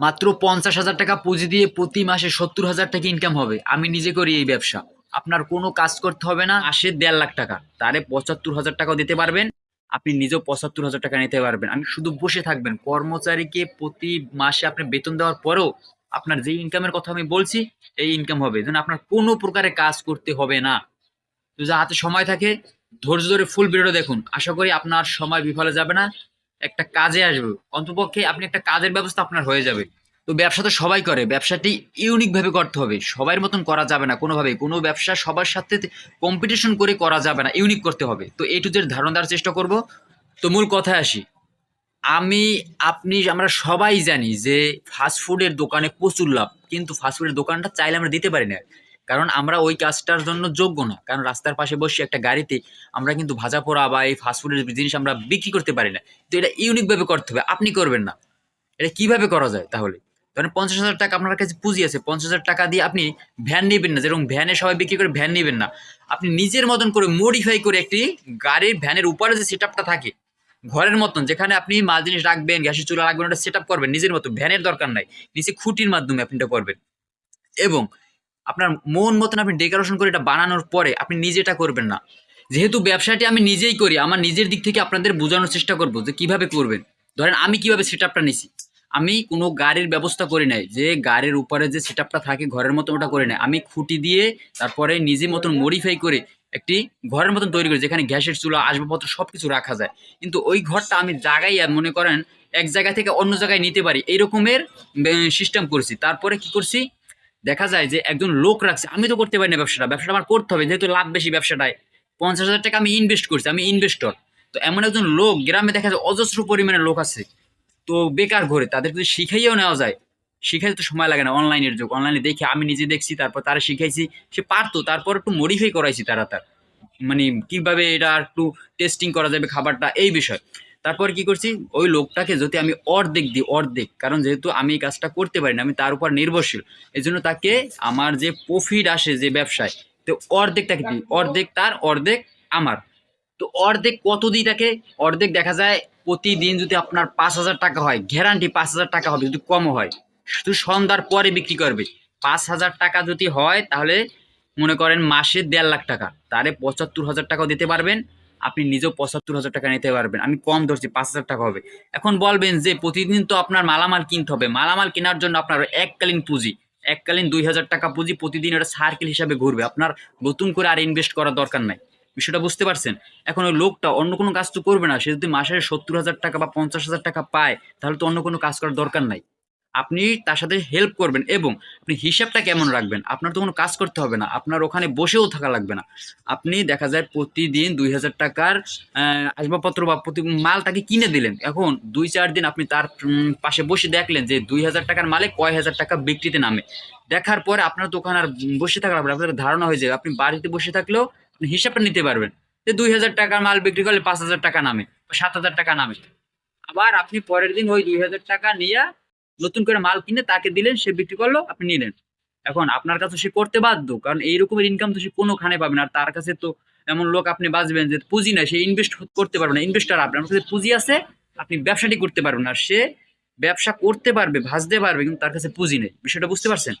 মাত্র পঞ্চাশ হাজার টাকা পুঁজি দিয়ে প্রতি মাসে সত্তর হাজার টাকা ইনকাম হবে। আমি নিজে করি এই ব্যবসা। আপনার কোনো কাজ করতে হবে না, আসে দেড় লাখ টাকা। তারে পঁচাত্তর হাজার টাকাও দিতে পারবেন, আপনি নিজেও পঁচাত্তর হাজার টাকা নিতে পারবেন। আমি শুধু বসে থাকবেন, কর্মচারীকে প্রতি মাসে আপনি বেতন দেওয়ার পরেও আপনার যে ইনকামের কথা আমি বলছি, এই ইনকাম হবে। যেন আপনার কোনো প্রকারে কাজ করতে হবে না। যা হাতে সময় থাকে, ধৈর্য ধরে ফুল ভিডিওটা দেখুন। আশা করি আপনার সময় বিফলে যাবে না। একটা কাজে আসবে। অন্তপক্ষে আপনি একটা কাজের ব্যবস্থা আপনার হয়ে যাবে। তো ব্যবসা তো সবাই করে। ব্যবসাটি ইউনিক ভাবে করতে হবে। সবার মতন করা যাবে না কোনোভাবে কোনো ব্যবসা সবার সাথে কম্পিটিশন করে করা যাবে না। ইউনিক করতে হবে। তো এই টু জেড ধারণা দেওয়ার চেষ্টা করব। তো মূল কথায় আসি। আমি, আপনি, আমরা সবাই জানি যে ফাস্টফুডের দোকানে প্রচুর লাভ। কিন্তু ফাস্টফুডের দোকানটা চাইলে আমরা দিতে পারি না। কারণ আমরা ওই কাজটার জন্য যোগ্য না। কারণ রাস্তার পাশে বসে একটা গাড়িতে আমরা কিন্তু ভাজা পোড়া বা এই ফাস্টফুডের জিনিস আমরা বিক্রি করতে পারি না। তো এটা ইউনিকভাবে করতে হবে। আপনি করবেন না। এটা কীভাবে করা যায় তাহলে? ধরেন পঞ্চাশ হাজার টাকা আপনার কাছে পুঁজি আছে। পঞ্চাশ হাজার টাকা দিয়ে আপনি ভ্যান নেবেন না। যেরকম ভ্যানে সবাই বিক্রি করে ভ্যান নেবেন না। আপনি নিজের মতন করে মডিফাই করে একটি গাড়ির ভ্যানের উপরে যে সেট থাকে, ঘরের মতন, যেখানে আপনি মাল জিনিস রাখবেন, গ্যাসের চুলা রাখবেন ওটা সেট করবেন। নিজের মতো ভ্যানের দরকার নাই। নিচে খুঁটির মাধ্যমে আপনি এটা করবেন। এবং আপনার মন মতন আপনি ডেকোরেশন করে এটা বানানোর পরে আপনি নিজে এটা করবেন না। যেহেতু ব্যবসাটি আমি নিজেই করি, আমার নিজের দিক থেকে আপনাদের বোঝানোর চেষ্টা করব যে কীভাবে করবেন। ধরেন আমি কীভাবে সেট আপটা নিছি? আমি কোনো গাড়ির ব্যবস্থা করি নাই, যে গাড়ির উপরে যে সেট আপটা থাকে ঘরের মতন ওটা করে নাই। আমি খুঁটি দিয়ে তারপরে নিজে মতন মডিফাই করে একটি ঘরের মতন তৈরি করি, যেখানে গ্যাসের চুলা, আসবাবপত্র সব কিছু রাখা যায়। কিন্তু ওই ঘরটা আমি জায়গায় মনে করেন এক জায়গা থেকে অন্য জায়গায় নিতে পারি এই রকমের সিস্টেম করছি। তারপরে কি করছি? দেখা যায় যে একজন লোক রাখছে, আমি তো করতে পারি না ব্যবসাটা ব্যবসাটা আমার করতে হবে, যেহেতু লাভ বেশি ব্যবসাটায়। পঞ্চাশ হাজার টাকা আমি ইনভেস্ট করছি, আমি ইনভেস্টর তো এমন একজন লোক, গ্রামে দেখা যায় অজস্র পরিমাণে লোক আছে। তো বেকার ঘরে, তাদের যদি শিখাইয়েও নেওয়া যায়, শিখাইতে তো সময় লাগে না অনলাইনের যুগ। অনলাইনে দেখে আমি নিজে দেখছি, তারপর তারা শিখাইছি, সে পারতো, তারপর একটু মডিফাই করাইছি তারা তার। মানে কীভাবে এটা একটু টেস্টিং করা যাবে খাবারটা, এই বিষয়। তারপর কি করছি? ওই লোকটাকে যদি আমি অর্ধেক দিই, অর্ধেক, কারণ যেহেতু আমি এই কাজটা করতে পারি না, আমি তার উপর নির্ভরশীল। এই জন্য তাকে আমার যে প্রফিট আসে যে ব্যবসায়, তো অর্ধেক তাকে দিই, অর্ধেক তার, অর্ধেক আমার। তো অর্ধেক কত দিই তাকে? অর্ধেক দেখা যায় প্রতিদিন যদি আপনার পাঁচ হাজার টাকা হয় গ্যারান্টি পাঁচ হাজার টাকা হবে যদি কমও হয়, শুধু সন্ধ্যার পরে বিক্রি করবে। পাঁচ হাজার টাকা যদি হয় তাহলে মনে করেন মাসে দেড় লাখ টাকা, তারে পঁচাত্তর হাজার টাকাও দিতে পারবেন। আপনি নিজেও পঁচাত্তর হাজার টাকা নিতে পারবেন। আমি কম ধরছি, পাঁচ হাজার টাকা হবে। এখন বলবেন যে প্রতিদিন তো আপনার মালামাল কিনতে হবে। মালামাল কেনার জন্য আপনার এককালীন পুঁজি, এককালীন দুই হাজার টাকা পুঁজি প্রতিদিন এটা সার্কেল হিসাবে ঘুরবে। আপনার নতুন করে আর ইনভেস্ট করার দরকার নাই। বিষয়টা বুঝতে পারছেন? এখন ওই লোকটা অন্য কোনো কাজ তো করবে না। সে যদি মাসে সত্তর হাজার টাকা বা পঞ্চাশ হাজার টাকা পায়, তাহলে তো অন্য কোনো কাজ করার দরকার নাই। আপনি তার সাথে হেল্প করবেন এবং আপনি হিসাবটা কেমন রাখবেন? আপনার তো কোনো কাজ করতে হবে না। আপনার ওখানে বসেও থাকা লাগবে না। আপনি দেখা যায় প্রতিদিন দুই হাজার টাকার আসবাবপত্র বা প্রতি মাল তাকে কিনে দিলেন। এখন দুই চার দিন আপনি তার পাশে বসে দেখলেন যে দুই হাজার টাকার মালে কয় হাজার টাকা বিক্রিতে নামে। দেখার পরে আপনার দোকান আর বসে থাকার আপনার আপনার ধারণা হয়ে যাবে। আপনি বাড়িতে বসে থাকলেও আপনি হিসাবটা নিতে পারবেন যে দুই হাজার টাকার মাল বিক্রি করলে পাঁচ হাজার টাকা নামে বা সাত হাজার টাকা নামে। আবার আপনি পরের দিন ওই দুই হাজার টাকা নিয়ে নতুন করে মাল কিনে তাকে দিলেন, সে বিক্রি করল, আপনি নিলেন। এখন আপনার কাছে সে করতে বাধ্য, কারণ এই রকমের ইনকাম তো সে কোনোখানে পাবে না। আর তার কাছে তো এমন লোক আপনি বাঁচবেন যে পুঁজি নাই, সে ইনভেস্ট করতে পারবে না। ইনভেস্টার আপনি, আপনার কাছে পুঁজি আছে, আপনি ব্যবসাটি করতে পারবেন আর সে ব্যবসা করতে পারবে ভাজতে পারবে, কিন্তু তার কাছে পুঁজি নেই। বিষয়টা বুঝতে পারছেন?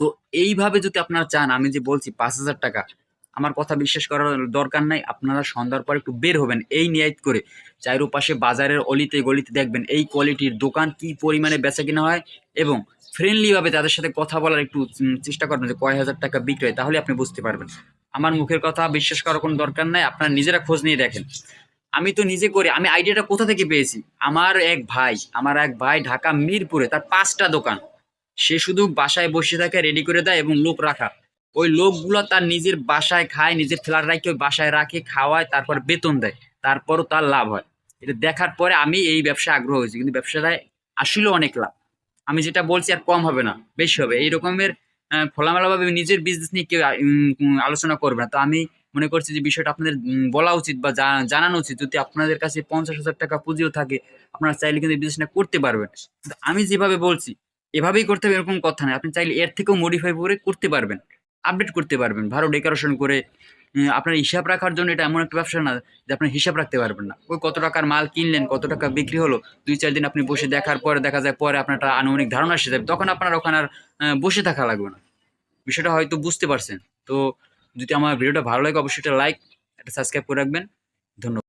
তো এইভাবে যদি আপনারা চান, আমি যে বলছি পাঁচ হাজার টাকা আমার কথা বিশ্বাস করার দরকার নাই। আপনারা সন্ধ্যার পর একটু বের হবেন। এই নিয়াত করে চারোপাশে বাজারের অলিতে গলিতে দেখবেন এই কোয়ালিটির দোকান কি পরিমাণে বেচা কিনা হয় এবং ফ্রেন্ডলিভাবে তাদের সাথে কথা বলার একটু চেষ্টা করবেন যে কয় হাজার টাকা বিক্রয়, তাহলে আপনি বুঝতে পারবেন। আমার মুখের কথা বিশ্বাস করার কোনো দরকার নাই, আপনারা নিজেরা খোঁজ নিয়ে দেখেন। আমি তো নিজে করি, আমি আইডিয়াটা কোথা থেকে পেয়েছি? আমার এক ভাই, আমার এক ভাই ঢাকা মিরপুরে তার পাঁচটা দোকান। সে শুধু বাসায় বসে থাকে রেডি করে দেয় এবং লোক রাখা। ওই লোকগুলো তার নিজের বাসায় খায় নিজের ফ্ল্যাট রাখে ওই বাসায় রাখে খাওয়ায় তারপর বেতন দেয় তারপরও তার লাভ হয়। এটা দেখার পরে আমি এই ব্যবসায় আগ্রহ হয়েছি কিন্তু ব্যবসাটায় আসলেও অনেক লাভ। আমি যেটা বলছি আর কম হবে না বেশি হবে। এই রকমের আহ, খোলামেলাভাবে নিজের বিজনেস নিয়ে কেউ আলোচনা করবে না। তো আমি মনে করছি যে বিষয়টা আপনাদের বলা উচিত বা জানানো উচিত। যদি আপনাদের কাছে পঞ্চাশ হাজার টাকা পুঁজিও থাকে আপনারা চাইলে কিন্তু বিজনেসটা করতে পারবেন। আমি যেভাবে বলছি এভাবেই করতে হবে এরকম কথা নয়। আপনি চাইলে এর থেকেও মডিফাই করে করতে পারবেন। আপডেট করতে পারবেন। ভালো ডেকোরেশন করে আপনার হিসাব রাখার জন্য এটা এমন একটা ব্যবসা না যে আপনার হিসাব রাখতে পারবেন না। ওই কত টাকার মাল কিনলেন, কত টাকা বিক্রি হলো, দুই চার দিন আপনি বসে দেখার পরে দেখা যায় পরে আপনার একটা আনুমানিক ধারণা এসে যাবে। তখন আপনার ওখানে আর বসে থাকা লাগবে না। বিষয়টা হয়তো বুঝতে পারছেন। তো যদি আমার ভিডিওটা ভালো লাগে, অবশ্যই একটা লাইক একটা সাবস্ক্রাইব করে রাখবেন। ধন্যবাদ।